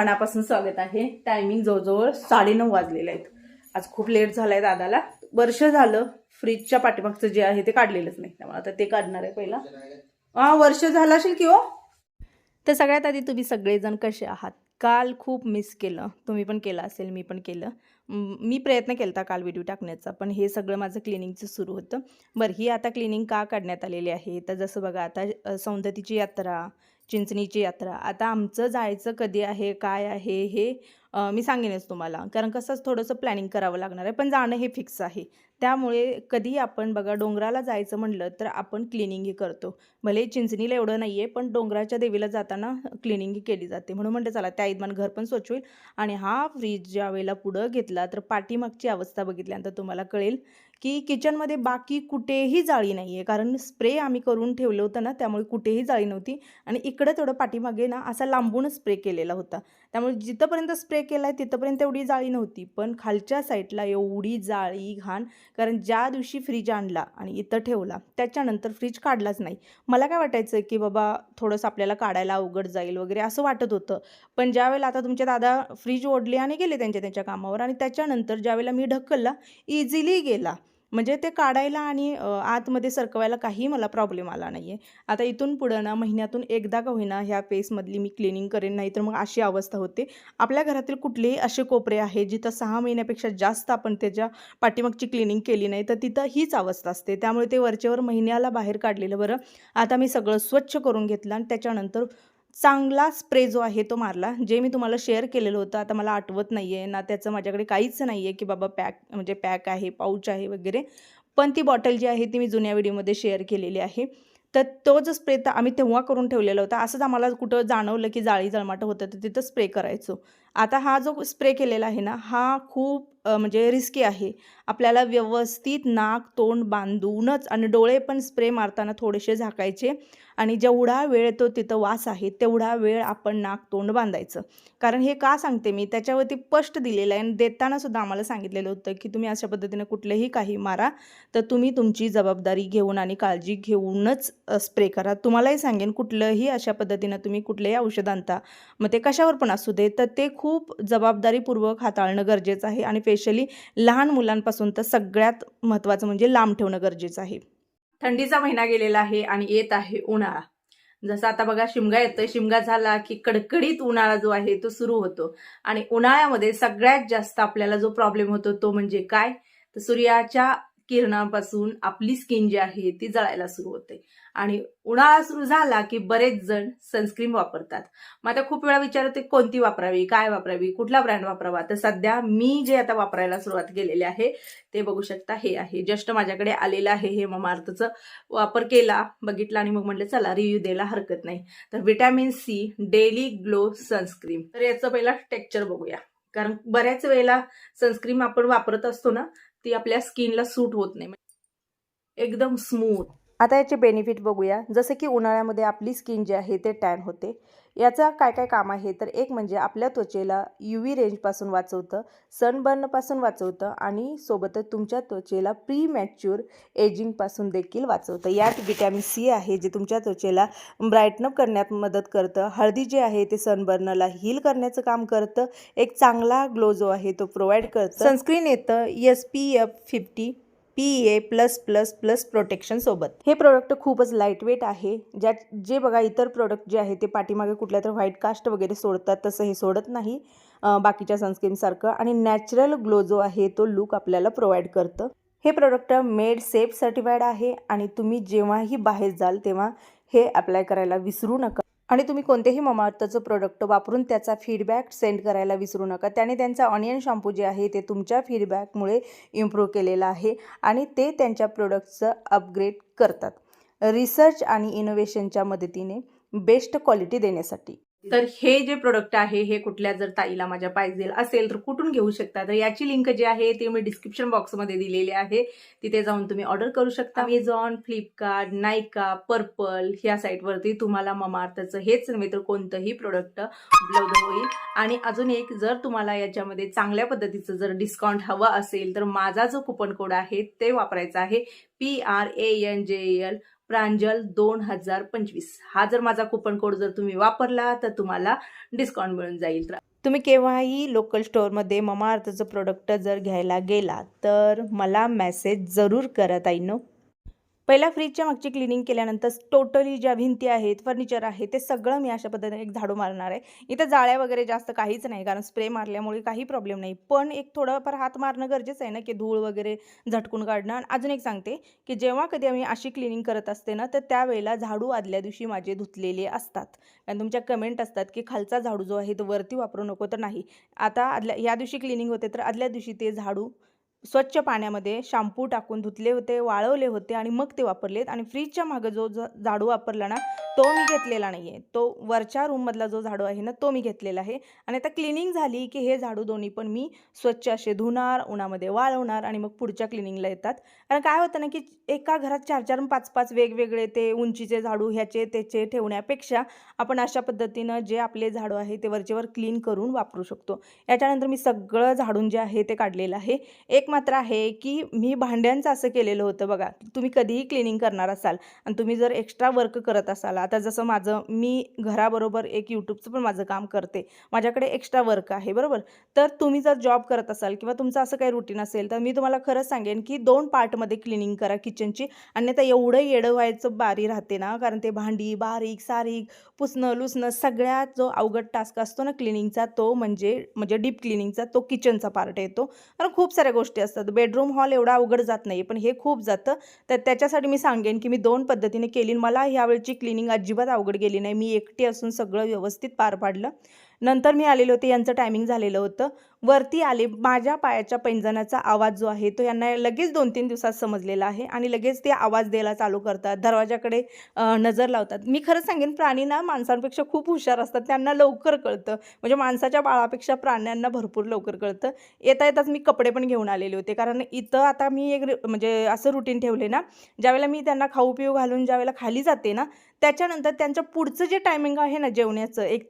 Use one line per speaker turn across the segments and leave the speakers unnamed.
मनापासून स्वागत आहे. टायमिंग जवळजवळ साडेनऊ वाजलेले आहेत. आज खूप लेट झालाय दादाला. वर्ष झालं फ्रीजच्या पाठीमागचं जे आहे ते काढलेलंच नाही. त्यामुळे आता ते काढणार आहे पहिला. हा वर्ष झालं असेल की हो? तर सगळ्यात आधी तुम्ही सगळेजण कसे आहात? काल खूप मिस केलं. तुम्ही पण केलं असेल मी पण केलं. मी प्रयत्न केला होता काल व्हिडिओ टाकण्याचा पण हे सगळं माझं क्लिनिंगचं सुरू होतं. बरं ही आता क्लिनिंग का काढण्यात आलेली आहे? तर जसं बघा आता सौंदतीची यात्रा चिंचणीची यात्रा. आता आमचं जायचं कधी आहे काय आहे हे मी सांगेनच तुम्हाला. कारण कसंच थोडंसं प्लॅनिंग करावं लागणार आहे पण जाणं हे फिक्स आहे. त्यामुळे कधी आपण बघा डोंगराला जायचं म्हणलं तर आपण क्लिनिंगही करतो. भले चिंचणीला एवढं नाही आहे पण डोंगराच्या देवीला जाताना क्लिनिंगही केली जाते. म्हणून म्हणते चला त्या इदमान घर पण स्वच्छ होईल आणि हा फ्रीज ज्या वेळेला पुढं घेतला तर पाठीमागची अवस्था बघितल्यानंतर तुम्हाला कळेल की किचनमध्ये बाकी कुठेही जाळी नाही आहे कारण स्प्रे आम्ही करून ठेवलं होतं ना त्यामुळे कुठेही जाळी नव्हती आणि इकडं थोडं पाठीमागे ना असा लांबूनच स्प्रे केलेला होता. त्यामुळे जिथंपर्यंत स्प्रे केला आहे तिथंपर्यंत एवढी जाळी नव्हती. पण खालच्या साईडला एवढी जाळी घाण कारण ज्या दिवशी फ्रीज आणला आणि इथं ठेवला त्याच्यानंतर फ्रीज काढलाच नाही. मला काय वाटायचं की बाबा थोडंसं आपल्याला काढायला अवघड जाईल वगैरे असं वाटत होतं. पण ज्यावेळेला आता तुमचे दादा फ्रीज ओढले आणि गेले त्यांच्या त्यांच्या कामावर आणि त्याच्यानंतर ज्यावेळेला मी ढकलला इझिली गेला. म्हणजे ते काढायला आणि आतमध्ये सरकवायला काही मला प्रॉब्लेम आला नाही आहे आता इथून पुढं ना महिन्यातून एकदा का होईना ह्या पेसमधली मी क्लिनिंग करेन नाही तर मग अशी अवस्था होते. आपल्या घरातील कुठलेही असे कोपरे आहे जिथं सहा महिन्यापेक्षा जास्त आपण त्याच्या पाठीमागची क्लिनिंग केली नाही तर तिथं हीच अवस्था असते. त्यामुळे ते वरचेवर महिन्याला बाहेर काढलेलं बरं. आता मी सगळं स्वच्छ करून घेतलं आणि त्याच्यानंतर चांगला स्प्रे जो आहे तो मारला जे मी तुम्हाला शेअर केलेलं होतं. आता मला आठवत नाही आहे ना त्याचं माझ्याकडे काहीच नाही आहे की बाबा पॅक म्हणजे पॅक आहे पाऊच आहे वगैरे. पण ती बॉटल जी आहे ती मी जुन्या व्हिडिओमध्ये शेअर केलेली आहे. तर तो जो स्प्रे तर आम्ही तेव्हा करून ठेवलेला होता असंच आम्हाला कुठं जाणवलं की जाळी जळमाटं होतं तर तिथं स्प्रे करायचो. आता हा जो स्प्रे केलेला आहे ना हा खूप म्हणजे रिस्की आहे. आपल्याला व्यवस्थित नाक तोंड बांधूनच आणि डोळे पण स्प्रे मारताना थोडेसे झाकायचे आणि जेवढा वेळ तो तिथं वास आहे तेवढा वेळ आपण नाक तोंड बांधायचं. कारण हे का सांगते मी? त्याच्यावरती स्पष्ट दिलेलं आहे आणि देताना सुद्धा आम्हाला सांगितलेलं होतं की तुम्ही अशा पद्धतीने कुठलेही काही मारा तर तुम्ही तुमची जबाबदारी घेऊन आणि काळजी घेऊनच स्प्रे करा. तुम्हालाही सांगेन कुठलंही अशा पद्धतीनं तुम्ही कुठलंही औषध आणता मग ते कशावर पण असू दे तर ते खूप जबाबदारीपूर्वक हाताळणं गरजेचं आहे आणि स्पेशली लहान मुलांपासून तर सगळ्यात महत्त्वाचं म्हणजे लांब ठेवणं गरजेचं आहे. थंडीचा महिना गेलेला आहे आणि येत आहे उन्हाळा. जसं आता बघा शिमगा येतोय. शिमगा झाला की कडकडीत उन्हाळा जो आहे तो सुरू होतो. आणि उन्हाळ्यामध्ये सगळ्यात जास्त आपल्याला जो प्रॉब्लेम होतो तो म्हणजे काय? तर सूर्याच्या किरणापासून आपली स्किन जी आहे ती जळायला सुरू होते. आणि उन्हाळा सुरू झाला की बरेच जण सनस्क्रीन वापरतात. मग आता खूप वेळा विचारते कोणती वापरावी काय वापरावी कुठला ब्रँड वापरावा? तर सध्या मी जे आता वापरायला सुरुवात केलेली आहे ते बघू शकता हे आहे. जस्ट माझ्याकडे आलेलं आहे हे ममार्थचं वापर केला बघितला आणि मग म्हटलं चला रिव्ह्यू द्यायला हरकत नाही. तर vitamin C daily glow sunscreen तर याचं पहिला टेक्चर बघूया. कारण बऱ्याच वेळेला सनस्क्रीन आपण वापरत असतो ना ती आपल्या स्किनला सूट होत नाही. एकदम स्मूथ आता याचे बेनिफिट बघूया. जसं की उन्हाळ्यामध्ये आपली स्किन जी आहे ते टॅन होते. याचा काय काय काम आहे? तर एक म्हणजे आपल्या त्वचेला यू व्ही रेंजपासून वाचवतं सनबर्नपासून वाचवतं आणि सोबतच तुमच्या त्वचेला प्री मॅच्युअर एजिंगपासून देखील वाचवतं. यात विटॅमिन सी आहे जे तुमच्या त्वचेला ब्राईटनअप करण्यात मदत करतं. हळदी जे आहे ते सनबर्नला हील करण्याचं काम करतं. एक चांगला ग्लो जो आहे तो प्रोव्हाइड करतं. सनस्क्रीन येतं. S P F fifty P A plus plus plus protection सोबत. हे प्रोडक्ट खूपच लाइट वेट आहे. ज्यात जे बघा इतर प्रोडक्ट जे आहे ते पाठीमागे कुठल्या तर व्हाईट कास्ट वगैरे सोडतात तसं हे सोडत नाही. बाकीच्या सनस्क्रीनसारखं आणि नॅचरल ग्लो जो आहे तो लुक आपल्याला प्रोव्हाइड करतं. हे प्रोडक्ट मेड सेफ सर्टिफाईड आहे. आणि तुम्ही जेव्हाही बाहेर जाल तेव्हा हे अप्लाय करायला विसरू नका. आणि तुम्ही कोणतेही ममाअर्थचं प्रोडक्ट वापरून त्याचा फीडबॅक सेंड करायला विसरू नका. त्याने त्यांचा ऑनियन शॅम्पू जे आहे ते तुमच्या फीडबॅकमुळे इम्प्रूव्ह केलेलं आहे आणि ते त्यांच्या प्रोडक्टचं अपग्रेड करतात. रिसर्च आणि इनोव्हेशनच्या मदतीने बेस्ट क्वालिटी देण्यासाठी. तर हे जे प्रोडक्ट आहे हे कुठल्या जर ताईला माझ्या पाहिजे असेल तर कुठून घेऊ शकता? तर याची लिंक जी आहे ती मी डिस्क्रिप्शन बॉक्समध्ये दिलेली आहे. तिथे जाऊन तुम्ही ऑर्डर करू शकता. अमेझॉन फ्लिपकार्ट नायका पर्पल ह्या साईटवरती तुम्हाला ममार्थचं हेच नव्हे तर कोणतंही प्रोडक्ट उपलब्ध होईल. आणि अजून एक जर तुम्हाला याच्यामध्ये चांगल्या पद्धतीचं जर डिस्काउंट हवं असेल तर माझा जो कुपन कोड आहे ते वापरायचा आहे. P R A N J L Pranjal दोन हजार पंचवीस. हा जर माझा कुपन कोड जर तुम्ही वापरला तर तुम्हाला डिस्काउंट मिळून जाईल. तर तुम्ही केव्हाही लोकल स्टोअरमध्ये ममा अर्थचं प्रोडक्ट जर घ्यायला गेला तर मला मेसेज जरूर करा ताईनो. पहिल्या फ्रीजच्या मागची क्लिनिंग केल्यानंतर टोटली ज्या भिंती आहेत फर्निचर आहे ते सगळं मी अशा पद्धतीने एक झाडू मारणार आहे. इथं जाळ्या वगैरे जास्त काहीच नाही कारण स्प्रे मारल्यामुळे काही प्रॉब्लेम नाही. पण एक थोडंफार हात मारणं गरजेचं आहे ना की धूळ वगैरे झटकून काढणं. आणि अजून एक सांगते की जेव्हा कधी आम्ही अशी क्लिनिंग करत असते ना तर त्यावेळेला झाडू आदल्या दिवशी माझे धुतलेले असतात. आणि तुमच्या कमेंट असतात की खालचा झाडू जो आहे तो वरती वापरू नको तर नाही. आता आदल्या या दिवशी क्लिनिंग होते तर आदल्या दिवशी ते झाडू स्वच्छ पाण्यामध्ये शाम्पू टाकून धुतले होते वाळवले होते आणि मग ते वापरलेत. आणि फ्रीजच्या मागं जो ज- झाडू वापरला ना तो मी घेतलेला नाही आहे तो वरच्या रूममधला जो झाडू आहे ना तो मी घेतलेला आहे. आणि आता क्लिनिंग झाली की हे झाडू दोन्ही पण मी स्वच्छ असे धुणार उन्हामध्ये वाळवणार आणि मग पुढच्या क्लिनिंगला येतात. कारण काय होतं ना की एका घरात चार चार पाच पाच वेगवेगळे ते उंचीचे झाडू ह्याचे त्याचे ठेवण्यापेक्षा आपण अशा पद्धतीनं जे आपले झाडू आहे ते वरचेवर क्लीन करून वापरू शकतो. याच्यानंतर मी सगळं झाडून जे आहे ते काढलेलं आहे. एक मात्र आहे की मी भांड्यांचं असं केलेलं होतं बघा. तुम्ही कधीही क्लिनिंग करणार असाल आणि तुम्ही जर एक्स्ट्रा वर्क करत असाल आता जसं माझं मी घराबरोबर एक यूट्यूबचं पण माझं काम करते. माझ्याकडे एक्स्ट्रा वर्क आहे बरोबर? तर तुम्ही जर जॉब करत असाल किंवा तुमचं असं काही रुटीन असेल तर मी तुम्हाला खरंच सांगेन की दोन पार्टमध्ये क्लिनिंग करा किचनची अन्यथा एवढं येडं व्हायचं बारी राहते ना कारण ते भांडी बारीक सारीक पुसणं लुसणं सगळ्यात जो अवघड टास्क असतो ना क्लिनिंगचा तो म्हणजे म्हणजे डीप क्लिनिंगचा तो किचनचा पार्ट येतो. कारण खूप साऱ्या गोष्टी असतात. बेडरूम हॉल एवढा अवघड जात नाही पण हे खूप जातं. तर त्याच्यासाठी मी सांगेन की मी दोन पद्धतीने केली मला ह्यावेळची क्लिनिंग अजिबात अवघड गेली नाही. मी एकटी असून सगळं व्यवस्थित पार पाडलं. नंतर मी आलेले होते यांचं टायमिंग झालेलं होतं. वरती आले माझ्या पायाच्या पैंजणाचा आवाज जो आहे तो यांना लगेच दोन तीन दिवसात समजलेला आहे आणि लगेच ते आवाज द्यायला चालू करतात. दरवाजाकडे नजर लावतात. मी खरं सांगेन प्राणी ना माणसांपेक्षा खूप हुशार असतात. त्यांना लवकर कळतं. म्हणजे माणसाच्या बाळापेक्षा प्राण्यांना भरपूर लवकर कळतं. येता येताच मी कपडे पण घेऊन आलेले होते. कारण इथं आता मी एक म्हणजे असं रुटीन ठेवले ना ज्यावेळेला मी त्यांना खाऊ पिऊ घालून ज्यावेळेला खाली जाते ना त्याच्यानंतर त्यांचं पुढचं जे टायमिंग आहे ना जेवण्याचं एक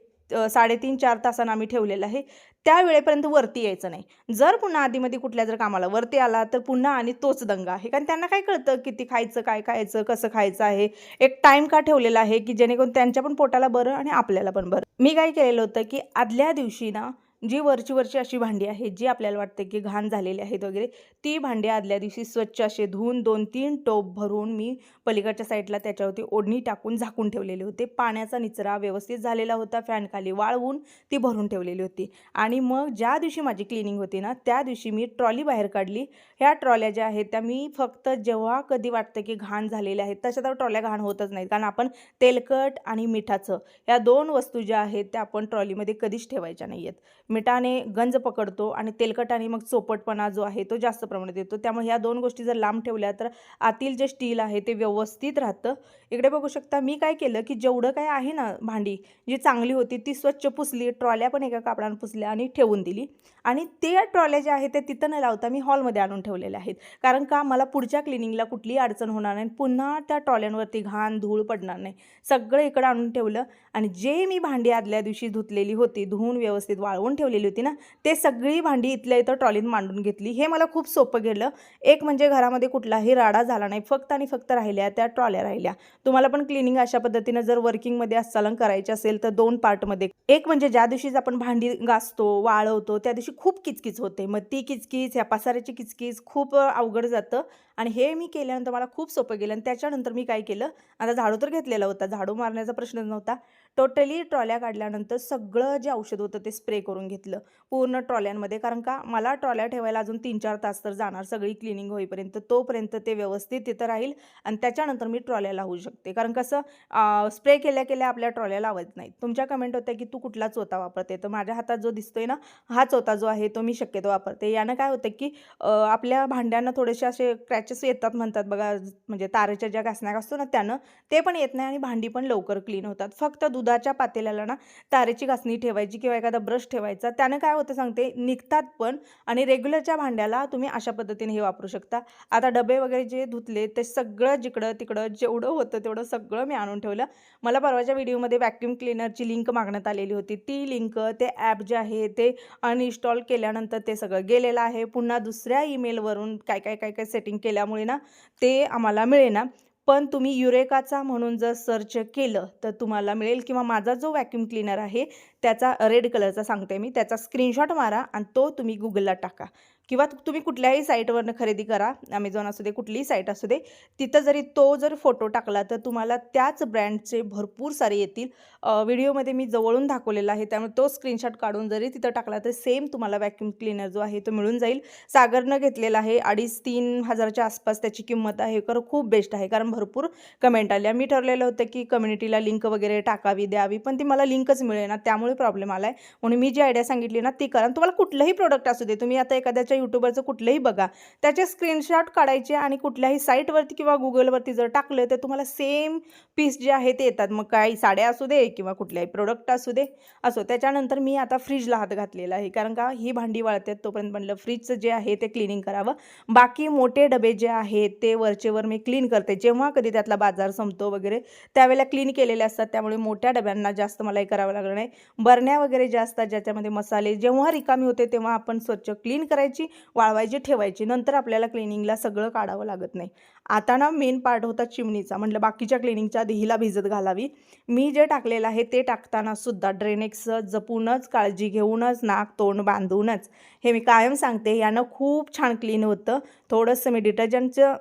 साडेतीन चार तासानं आम्ही ठेवलेलं आहे. त्या वेळेपर्यंत वरती यायचं नाही. जर पुन्हा आधीमध्ये कुठल्या जर कामाला वरती आला तर पुन्हा आणि तोच दंगा आहे. कारण त्यांना काय कळतं किती खायचं काय खायचं कसं खायचं आहे? एक टाईम का ठेवलेला आहे की जेणेकरून त्यांच्या पण पोटाला बरं आणि आपल्याला पण बरं? मी काय केलेलं होतं की आदल्या दिवशी ना जी वरची वरची अशी भांडी आहेत जी आपल्याला वाटतं की घाण झालेली आहेत वगैरे ती भांडी आदल्या दिवशी स्वच्छ असे धुवून दोन तीन टोप भरून मी पलीकडच्या साईडला त्याच्यावरती ओढणी टाकून झाकून ठेवलेले होते. पाण्याचा निचरा व्यवस्थित झालेला होता फॅनखाली वाळवून ती भरून ठेवलेली होती. आणि मग ज्या दिवशी माझी क्लिनिंग होती ना त्या दिवशी मी ट्रॉली बाहेर काढली. ह्या ट्रॉल्या ज्या आहेत त्या मी फक्त जेव्हा कधी वाटतं की घाण झालेल्या आहेत तशा तर ट्रॉल्या घाण होतच नाहीत. कारण आपण तेलकट आणि मिठाचं ह्या दोन वस्तू ज्या आहेत त्या आपण ट्रॉलीमध्ये कधीच ठेवायच्या नाही आहेत मिठाने गंज पकडतो आणि तेलकटाने मग चोपटपणा जो आहे तो जास्त प्रमाणात येतो. त्यामुळे ह्या दोन गोष्टी जर लांब ठेवल्या तर आतील जे स्टील आहे ते व्यवस्थित राहतं. इकडे बघू शकता मी काय केलं की जेवढं काय आहे ना भांडी जी चांगली होती ती स्वच्छ पुसली ट्रॉल्या पण एका कापडानं पुसल्या आणि ठेवून दिली. आणि ते ट्रॉल्या ज्या आहेत ते तिथं न लावता मी हॉलमध्ये आणून ठेवलेल्या आहेत. कारण का मला पुढच्या क्लिनिंगला कुठलीही अडचण होणार नाही पुन्हा त्या ट्रॉल्यांवरती घाण धूळ पडणार नाही. सगळं इकडं आणून ठेवलं आणि जे मी भांडी आदल्या दिवशी धुतलेली होती धुवून व्यवस्थित वाळवून ठेवलेली होती ना ते सगळी भांडी इथल्या इथं ट्रॉलीत मांडून घेतली. हे मला खूप सोपं गेलं. एक म्हणजे घरामध्ये कुठलाही राडा झाला नाही. फक्त आणि फक्त राहिल्या त्या ट्रॉल्या राहिल्या. तुम्हाला पण क्लिनिंग अशा पद्धतीनं जर वर्किंगमध्ये अस्चालन करायचे असेल तर दोन पार्टमध्ये. एक म्हणजे ज्या दिवशीच आपण भांडी घासतो वाळवतो त्या दिवशी खूप किचकिच होते. मग ती किचकिच ह्या पासाऱ्याची किचकिच खूप अवघड जातं. आणि हे मी केल्यानंतर मला खूप सोपं गेलं. आणि त्याच्यानंतर मी काय केलं? आता झाडू तर घेतलेला होता. झाडू मारण्याचा प्रश्नच नव्हता. टोटली ट्रॉल्या काढल्यानंतर सगळं जे औषध होतं ते स्प्रे करून घेतलं. पूर्ण ट्रॉल्यांमध्ये कारण का मला ट्रॉल्या ठेवायला अजून तीन चार तास तर जाणार. सगळी क्लिनिंग होईपर्यंत तोपर्यंत ते व्यवस्थित तिथं राहील आणि त्याच्यानंतर मी ट्रॉल्या लावू शकते. कारण कसं स्प्रे केल्या केल्या आपल्या ट्रॉल्या लावत नाहीत. तुमच्या कमेंट होत्या की तू कुठला चोथा वापरते? तर माझ्या हातात जो दिसतोय ना हा चोथा जो आहे तो मी शक्यतो वापरते. यानं काय होतं की आपल्या भांड्यांना थोडेसे असे क्रॅचेस येतात म्हणतात बघा म्हणजे तारेच्या ज्या घासण्या असतो ना त्यानं ते पण येत नाही आणि भांडी पण लवकर क्लीन होतात. फक्त दुधाच्या पातेल्याला ना तारेची घासणी ठेवायची किंवा एखादा ब्रश ठेवायचा त्यानं काय होतं सांगते निघतात पण आणि रेग्युलरच्या भांड्याला तुम्ही अशा पद्धतीने हे वापरू शकता. आता डबे वगैरे जे धुतले ते सगळं जिकडं तिकडं जेवढं होतं तेवढं सगळं मी आणून ठेवलं. मला परवाच्या व्हिडिओमध्ये व्हॅक्यूम क्लिनरची लिंक मागण्यात आलेली होती. ती लिंक ते ॲप जे आहे ते अनइन्स्टॉल केल्यानंतर ते सगळं गेलेलं आहे. पुन्हा दुसऱ्या ईमेलवरून काय काय काय काय सेटिंग केल्यामुळे ना ते आम्हाला मिळेना. पण तुम्ही युरेकाचा म्हणून जर सर्च केलं तर तुम्हाला मिळेल किंवा माझा जो व्हॅक्यूम क्लीनर आहे त्याचा रेड कलरचा सांगते मी. त्याचा स्क्रीनशॉट मारा आणि तो तुम्ही गुगलला टाका. किंवा तुम्ही कुठल्याही साईटवरनं खरेदी करा अमेझॉन असू दे कुठलीही साईट असू दे तिथं जरी तो जर फोटो टाकला तर तुम्हाला त्याच ब्रँडचे भरपूर सारे येतील. व्हिडिओमध्ये मी जवळून दाखवलेला आहे त्यामुळे तो स्क्रीनशॉट काढून जरी तिथं टाकला तर सेम तुम्हाला व्हॅक्यूम क्लीनर जो आहे तो मिळून जाईल. सागरनं घेतलेला आहे अडीच तीन हजाराच्या आसपास त्याची किंमत आहे खरं खूप बेस्ट आहे कारण भरपूर कमेंट आल्या. मी ठरलेलं होतं की कम्युनिटीला लिंक वगैरे टाकावी द्यावी पण ती मला लिंकच मिळेना त्यामुळे प्रॉब्लेम आला आहे म्हणून मी जी आयडिया सांगितली ना ती करा. आणि तुम्हाला कुठलंही प्रोडक्ट असू दे तुम्ही आता एखाद्याच्या यूट्यूबरचं कुठलंही बघा. त्याचे स्क्रीनशॉट काढायचे आणि कुठल्याही साईटवरती किंवा गुगलवरती जर टाकलं तर तुम्हाला सेम पीस जे आहे ते येतात. मग काही साड्या असू दे किंवा कुठल्याही प्रोडक्ट असू दे. असो त्याच्यानंतर मी आता फ्रीजला हात घातलेला आहे. कारण का ही भांडी वाळतात तोपर्यंत म्हणलं फ्रीजचं जे आहे ते क्लिनिंग करावं. बाकी मोठे डबे जे आहेत ते वरचेवर मी क्लीन करते. जेव्हा कधी त्यातला बाजार संपतो वगैरे त्यावेळेला क्लीन केलेले असतात. त्यामुळे मोठ्या डब्यांना जास्त मला हे करावं लागलं नाही. बरण्या वगैरे ज्या असतात ज्याच्यामध्ये मसाले जेव्हा रिकामी होते तेव्हा आपण स्वच्छ क्लीन करायची. वाळवायची ठेवायची. नंतर आपल्याला क्लिनिंगला सगळं काढावं लागत नाही. आता ना मेन पार्ट होता चिमणीचा. म्हटलं बाकीच्या क्लिनिंगच्या आधी भिजत घालावी. मी जे टाकलेलं आहे ते टाकताना सुद्धा ड्रेनेक्स जपूनच काळजी घेऊनच नाक तोंड बांधूनच हे मी कायम सांगते यानं खूप छान क्लीन होतं. थोडंसं मी डिटर्जंटचं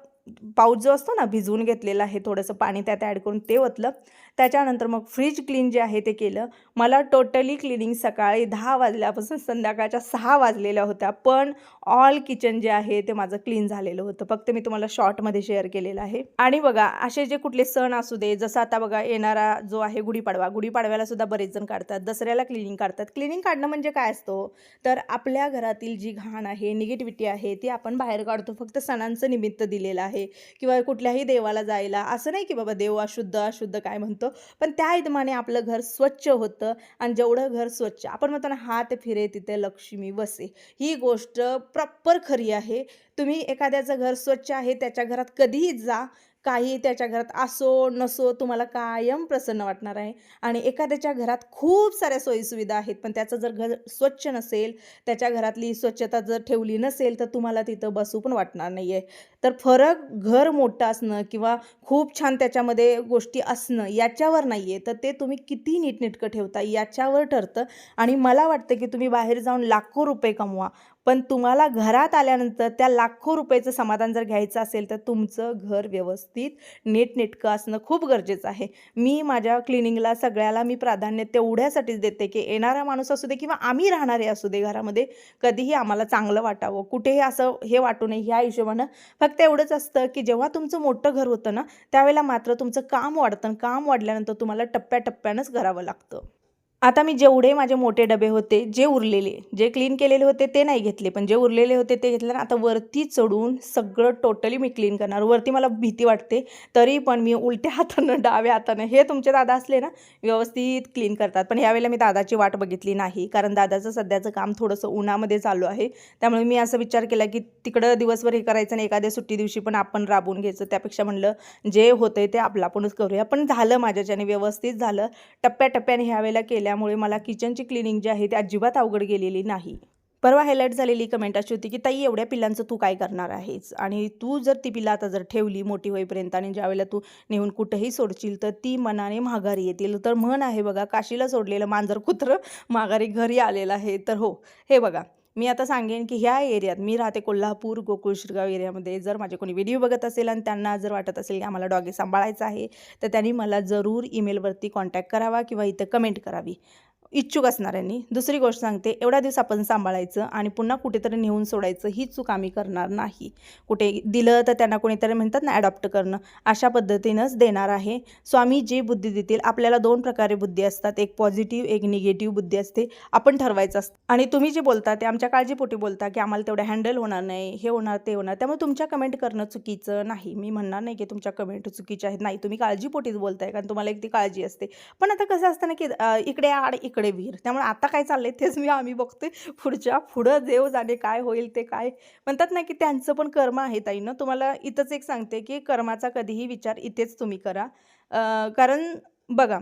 पाऊच जो असतो ना भिजवून घेतलेलं आहे थोडंसं पाणी त्यात ॲड करून ते ओतलं. त्याच्यानंतर मग फ्रीज क्लीन जे आहे ते केलं. मला टोटली क्लिनिंग सकाळी दहा वाजल्यापासून संध्याकाळच्या सहा वाजलेल्या होत्या. पण ऑल किचन जे आहे ते माझं क्लीन झालेलं होतं. फक्त मी तुम्हाला शॉर्टमध्ये शेअर केलेलं आहे. आणि बघा असे जे कुठले सण असू दे जसं आता बघा येणारा जो आहे गुढीपाडवा. गुढीपाडव्याला सुद्धा बरेच जण काढतात. दसऱ्याला क्लिनिंग काढतात. क्लिनिंग काढणं म्हणजे काय असतो? तर आपल्या घरातील जी घाण आहे निगेटिव्हिटी आहे ती आपण बाहेर काढतो. फक्त सणांचं निमित्त दिलेलं आहे. किंवा कुठल्याही देवाला जायला. असं नाही की बाबा देव अशुद्ध अशुद्ध काय म्हणतो? पण त्या इदमाने आपलं घर स्वच्छ होतं आणि जेवढं घर स्वच्छ आपण म्हणतो ना हात फिरे तिथे लक्ष्मी वसे. ही गोष्ट प्रॉपर खरी आहे. तुम्ही एखाद्याचं घर स्वच्छ आहे त्याच्या घरात कधीही जा काही त्याच्या घरात असो नसो तुम्हाला कायम प्रसन्न वाटणार आहे. आणि एखाद्याच्या घरात खूप साऱ्या सोयीसुविधा आहेत पण त्याचं जर घर स्वच्छ नसेल त्याच्या घरातली स्वच्छता जर ठेवली नसेल तर तुम्हाला तिथं बसू पण वाटणार नाही आहे तर फरक घर मोठं असणं किंवा खूप छान त्याच्यामध्ये गोष्टी असणं याच्यावर नाही आहे तर ते तुम्ही किती नीटनेटकं ठेवता याच्यावर ठरतं. आणि मला वाटतं की तुम्ही बाहेर जाऊन लाखो रुपये कमवा. पण तुम्हाला घरात आल्यानंतर त्या लाखो रुपयाचं समाधान जर घ्यायचं असेल तर तुमचं घर व्यवस्थित नीटनेटकं असणं खूप गरजेचं आहे. मी माझ्या क्लिनिंगला सगळ्याला मी प्राधान्य तेवढ्यासाठीच देते की येणारा माणूस असू दे किंवा आम्ही राहणारे असू दे घरामध्ये कधीही आम्हाला चांगलं वाटावं. कुठेही असं हे वाटू नये ह्या हिशोबानं फक्त एवढंच असतं की जेव्हा तुमचं मोठं घर होतं ना त्यावेळेला मात्र तुमचं काम वाढतं आणि काम वाढल्यानंतर तुम्हाला टप्प्याटप्प्यानंच करावं लागतं. आता मी जेवढे माझे मोठे डबे होते जे उरलेले जे क्लीन केलेले होते ते नाही घेतले. पण जे उरलेले होते ते घेतले ना आता वरती चढून सगळं टोटली मी क्लीन करणार. वरती मला भीती वाटते तरी पण मी उलट्या हातानं डाव्या हातानं हे तुमचे दादा असले ना व्यवस्थित क्लीन करतात. पण यावेळेला मी दादाची वाट बघितली नाही कारण दादाचं सध्याचं काम थोडंसं उन्हामध्ये चालू आहे. त्यामुळे मी असा विचार केला की तिकडं दिवसभर हे करायचं आणि एखाद्या सुट्टी दिवशी पण आपण राबून घ्यायचं. त्यापेक्षा म्हणलं जे होतंय ते आपलं आपणच करूया. पण झालं माझ्याच्याने व्यवस्थित झालं. टप्प्याटप्प्याने ह्या वेळेला केल्यामुळे मला किचनची क्लिनिंग जी आहे ती अजिबात अवघड गेलेली नाही. परवा हायलाईट झालेली कमेंट अशी होती की ताई एवढ्या पिल्लांचं तू काय करणार आहेस? आणि तू जर ती पिल्ला आता जर ठेवली मोठी होईपर्यंत आणि ज्यावेळेला तू नेऊन कुठेही सोडशील तर ती मनाने माघारी येतील. तर म्हण आहे बघा काशीला सोडलेलं मांजर कुत्रं माघारी घरी आलेलं आहे. तर हो हे बघा. मी आता सांगेन की ह्या एरियात मी राहते कोल्हापूर गोकुळ शिरगाव एरियामध्ये. जर माझे कोणी व्हिडिओ बघत असेल आणि त्यांना जर वाटत असेल की आम्हाला डॉगी सांभाळायचा आहे तर त्यांनी मला जरूर ईमेलवरती कॉन्टॅक्ट करावा किंवा इथं कमेंट करावी. इच्छुक असणाऱ्यांनी दुसरी गोष्ट सांगते एवढ्या दिवस आपण सांभाळायचं आणि पुन्हा कुठेतरी नेऊन सोडायचं ही चूक आम्ही करणार नाही. कुठे दिलं तर त्यांना कोणीतरी म्हणतात ना ॲडॉप्ट करणं अशा पद्धतीनंच देणार आहे. स्वामी जी बुद्धी देतील आपल्याला दोन प्रकारे बुद्धी असतात एक पॉझिटिव्ह एक निगेटिव्ह बुद्धी असते आपण ठरवायचं असतं. आणि तुम्ही जे बोलता ते आमच्या काळजीपोटी बोलता की आम्हाला तेवढं हँडल होणार नाही हे होणार ते होणार त्यामुळे तुमच्या कमेंट करणं चुकीचं नाही. मी म्हणणार नाही की तुमच्या कमेंट चुकीच्या आहेत. नाही तुम्ही काळजीपोटीच बोलताय कारण तुम्हाला एक ती काळजी असते. पण आता कसं असतं ना की इकडे आड इकडे वीर. त्यामुळे आता काय चाललंय तेच मी आम्ही बघतोय. पुढच्या पुढं देव जाणे काय होईल ते काय. म्हणतात ना की त्यांचं पण कर्म आहे ताई ना. तुम्हाला इथंच एक सांगते की कर्माचा कधीही विचार इथेच तुम्ही करा. कारण बघा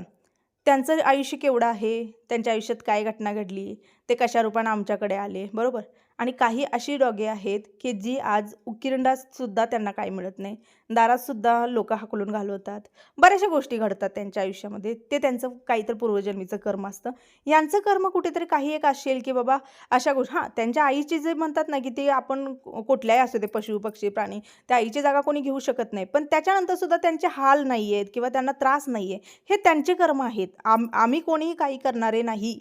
त्यांचं आयुष्य केवढं आहे? त्यांच्या आयुष्यात काय घटना घडली? ते कशा रूपानं आमच्याकडे आले? बरोबर? आणि काही अशी डॉगे आहेत की जी आज उकिरंडासुद्धा त्यांना काही मिळत नाही. दारातसुद्धा लोक हाकलून घालवतात. बऱ्याचशा गोष्टी घडतात त्यांच्या आयुष्यामध्ये. ते त्यांचं काहीतरी पूर्वजन्मीचं कर्म असतं. यांचं कर्म कुठेतरी काही एक असेल की बाबा अशा गोष्टी हां त्यांच्या आईची जे म्हणतात ना की ते आपण कुठल्याही असू दे पशु पक्षी प्राणी त्या आईची जागा कोणी घेऊ शकत नाही. पण त्याच्यानंतर सुद्धा त्यांचे हाल नाही आहेत किंवा त्यांना त्रास नाही आहे हे त्यांचे कर्म आहेत. आम आम्ही कोणीही काही करणारे नाही.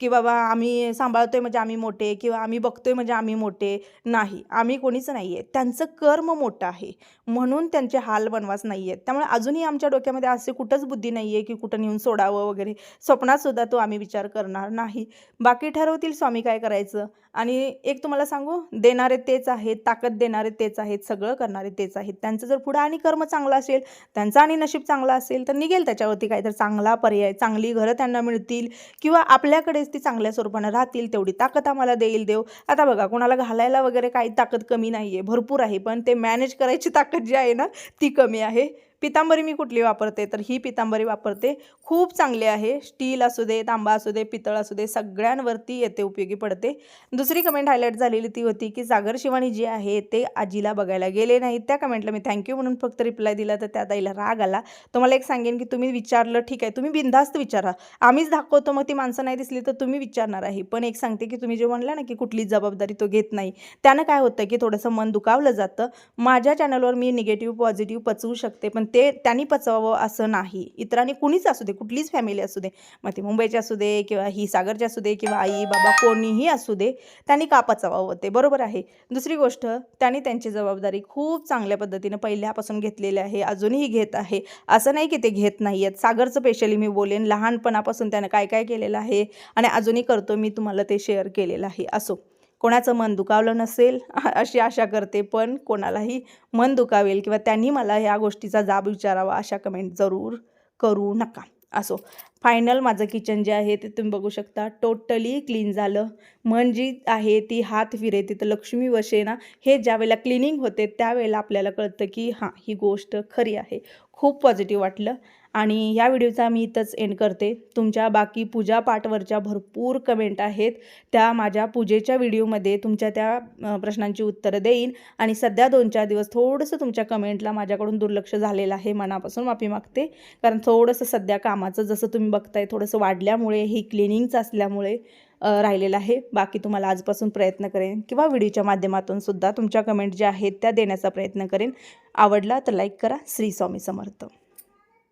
की बाबा आम्ही सांभाळतो आहे म्हणजे आम्ही मोठे किंवा आम्ही बघतोय म्हणजे आम्ही मोठे नाही. आम्ही कोणीच नाही आहे त्यांचं कर्म मोठं आहे. म्हणून त्यांचे हाल बनवास नाही आहेत त्यामुळे अजूनही आमच्या डोक्यामध्ये असे कुठंच बुद्धी नाही आहे की कुठं नेऊन सोडावं वगैरे. स्वप्नातसुद्धा तो आम्ही विचार करणार नाही. बाकी ठरवतील स्वामी काय करायचं. आणि एक तुम्हाला सांगू देणारे तेच आहेत ताकद देणारे तेच आहेत सगळं करणारे तेच आहेत. त्यांचं जर पुढं आणि कर्म चांगलं असेल त्यांचं आणि नशीब चांगलं असेल तर निघेल त्याच्यावरती काहीतरी चांगला पर्याय चांगली घरं त्यांना मिळतील. किंवा आपल्याकडेच ती चांगल्या स्वरूपानं राहतील तेवढी ताकद आम्हाला देईल देव. आता बघा कोणाला घालायला वगैरे काही ताकद कमी नाही आहे भरपूर आहे पण ते मॅनेज करायची ताकद जी आहे ना ती कमी आहे. पितांबरी मी कुठली वापरते? तर ही पितांबरी वापरते. खूप चांगली आहे. स्टील असू दे तांबा असू दे पितळ असू दे सगळ्यांवरती येते उपयोगी पडते. दुसरी कमेंट हायलाईट झालेली ती होती की सागर शिवानी जी आहे ते आजीला बघायला गेले नाहीत. त्या कमेंटला मी थँक्यू म्हणून फक्त रिप्लाय दिला तर त्या ताईला राग आला. तुम्हाला एक सांगेन की तुम्ही विचारलं ठीक आहे तुम्ही बिनधास्त विचारा. आम्हीच दाखवतो मग ती माणसं नाही दिसली तर तुम्ही विचारणार आहे. पण एक सांगते की तुम्ही जे म्हणला ना की कुठलीच जबाबदारी तो घेत नाही त्यानं काय होतं की थोडंसं मन दुखावलं जातं. माझ्या चॅनलवर मी निगेटिव्ह पॉझिटिव्ह पचवू शकते पण ते त्यांनी पचवावं असं नाही. इतरांनी कुणीच असू दे कुठलीच फॅमिली असू दे मग ती मुंबईची असू दे किंवा ही सागरची असू दे किंवा आई बाबा कोणीही असू दे त्यांनी का पचवावं ते? बरोबर आहे. दुसरी गोष्ट त्यांनी त्यांची जबाबदारी खूप चांगल्या पद्धतीनं पहिल्यापासून घेतलेली आहे अजूनही घेत आहे. असं नाही की ते घेत नाही आहेत सागरचं स्पेशली मी बोलेन लहानपणापासून त्यानं काय काय केलेलं आहे आणि अजूनही करतो मी तुम्हाला ते शेअर केलेलं आहे. असो. कोणाचं मन दुखावलं नसेल अशी आशा करते पण कोणालाही मन दुखावेल किंवा त्यांनी मला ह्या गोष्टीचा जाब विचारावा अशा कमेंट जरूर करू नका. असो. फायनल माझं किचन जे आहे ते तुम्ही बघू शकता. टोटली क्लीन झालं. मन जी आहे ती हात फिरे तिथं लक्ष्मी वशे ना हे ज्या वेळेला क्लिनिंग होते त्यावेळेला आपल्याला कळतं की हां ही गोष्ट खरी आहे. खूप पॉझिटिव्ह वाटलं. आणि या व्हिडिओचा मी इथंच एंड करते. तुमच्या बाकी पूजा पाठवरच्या भरपूर कमेंट आहेत. त्या माझ्या पूजेच्या व्हिडिओमध्ये तुमच्या त्या प्रश्नांची उत्तरं देईन. आणि सध्या दोन चार दिवस थोडंसं तुमच्या कमेंटला माझ्याकडून दुर्लक्ष झालेलं आहे मनापासून माफी मागते. कारण थोडंसं सध्या कामाचं जसं तुम्ही बघताय थोडंसं वाढल्यामुळे ही क्लिनिंगचं असल्यामुळे राहिलेलं आहे. बाकी तुम्हाला आजपासून प्रयत्न करेन किंवा व्हिडिओच्या माध्यमातून सुद्धा तुमच्या कमेंट ज्या आहेत त्या देण्याचा प्रयत्न करेन. आवडला तर लाईक करा. श्री स्वामी समर्थ.